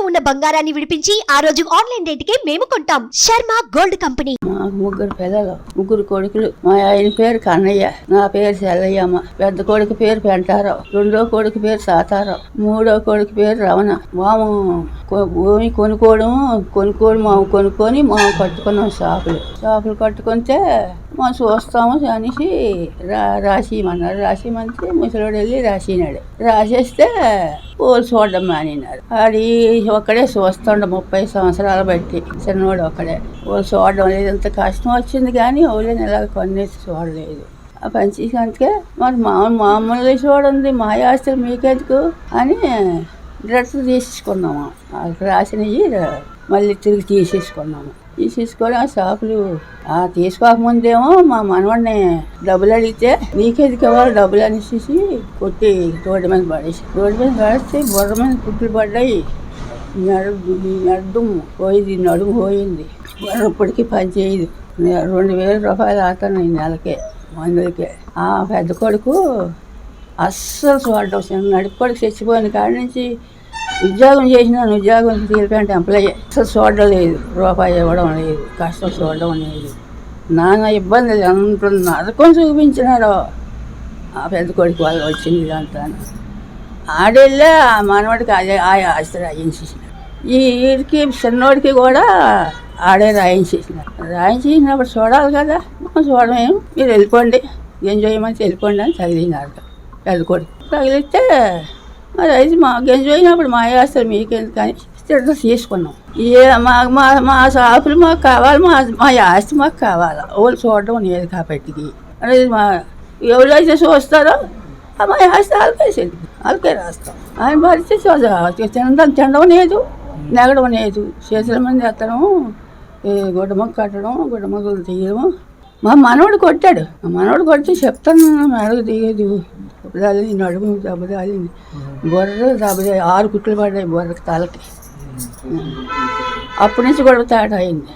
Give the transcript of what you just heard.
ఇంట్లో ఉన్న బంగారాన్ని విడిపించి ఆ రోజు ఆన్లైన్ రేటుకే మేము కొంటాం. Sharma gold company. ముగ్గురు పిల్లలు ముగ్గురు కొడుకులు మా ఆయన పేరు కన్నయ్య నా పేరు సెల్లయ్యమ్మ పెద్ద కొడుకు పేరు పెంటారావు రెండో కొడుకు పేరు సాతారావు మూడో కొడుకు పేరు రమణ. మాము భూమి కొనుక్కోవడం కొనుక్కోవడం మాము కొనుక్కొని మాము కట్టుకున్నాం షాపులు. షాపులు కట్టుకుంటే మనం చూస్తాము అనేసి రా రాసిమన్నారు రాసిమంటే ముసలోడు వెళ్ళి రాసినాడు. రాసేస్తే పోలు చూడడం మానినారు. అది ఒక్కడే చూస్తుండ ముప్పై సంవత్సరాలు బట్టి. చిన్నవాడు ఒక్కడే. ఓళ్ళు చూడడం లేదు ఇంత కష్టం వచ్చింది కానీ ఓళ్ళని ఇలా కొన్ని చూడలేదు. ఆ పని చేసినందుకే మరి మామూలు మామూలుగా చూడండి మా ఆస్తులు మీకెందుకు అని డ్రెస్ తీసుకున్నాము అక్కడ రాసినవి మళ్ళీ తిరిగి తీసేసుకున్నాము. తీసేసుకొని ఆ షాపులు ఆ తీసుకోకముందేమో మా మనవాడిని డబ్బులు అడిగితే నీకెందుకు ఇవ్వాలి డబ్బులు? అనేసి కొట్టి రోడ్డు మీద పడేసి రోడ్డు మీద పడేస్తే బుర్ర మీద పుట్లు పడ్డాయి. నడు నడుము పోయింది నడుము పోయింది. ఇప్పటికీ పని చేయదు రెండు వేల రూపాయలు ఆతాను ఈ నెలకే మందులకే. ఆ పెద్ద కొడుకు అస్సలు చూడడం చిన్న నడుపు చచ్చిపోయిన కాడి నుంచి ఉద్యోగం చేసినాను ఉద్యోగం తీరికంటే ఎంప్లాయ్ అసలు చూడడం లేదు. రూపాయి ఇవ్వడం లేదు. కష్టం చూడడం లేదు. నాన్న ఇబ్బంది ఎంత నరకం చూపించినాడో. ఆ పెద్ద కొడుకు వాళ్ళు వచ్చింది ఇదంతా ఆడెళ్ళే ఆ మనవాడికి అదే ఆ ఆస్తి రాయించేసిన ఈ వీడికి చిన్నోడికి కూడా ఆడే రాయించేసిన రాయించేసినప్పుడు చూడాలి కదా. చూడమేం? మీరు వెళ్ళిపోండి. ఎంజాయ్మెంట్ వెళ్ళిపోండి అని తగిలినారు పెద్ద తగిలిస్తే మరి అయితే మా గెంజోయినప్పుడు మా వేస్తారు మీకెందుకు అని తిట్టలు తీసుకున్నాం. ఏ మా మా మా షాపులు మాకు కావాలి మా మా ఆస్తి మాకు కావాలి. వాళ్ళు చూడడం లేదు కాబట్టి. అనేది మా ఎవరైతే చూస్తారో ఆ మా ఆస్తి వాళ్ళకేసేది వాళ్ళకే రాస్తాం. ఆయన పరిస్థితి తినడం తినడం లేదు నెగడం లేదు. చేతుల మంది ఎత్తడం ఈ గుడ్డమొక్క కట్టడం గుడ్డమొక్కలు తీయడం మా మనవడు కొట్టాడు. మా మనవడు కొడితే చెప్తాను మెడకు తీయదు. దెబ్బతాలింది నడుము దెబ్బతాలింది బొర్ర దెబ్బ ఆరు కుట్లు పడ్డాయి బొర్రకి తలకి. అప్పటి నుంచి గొడవ తేడా అయింది.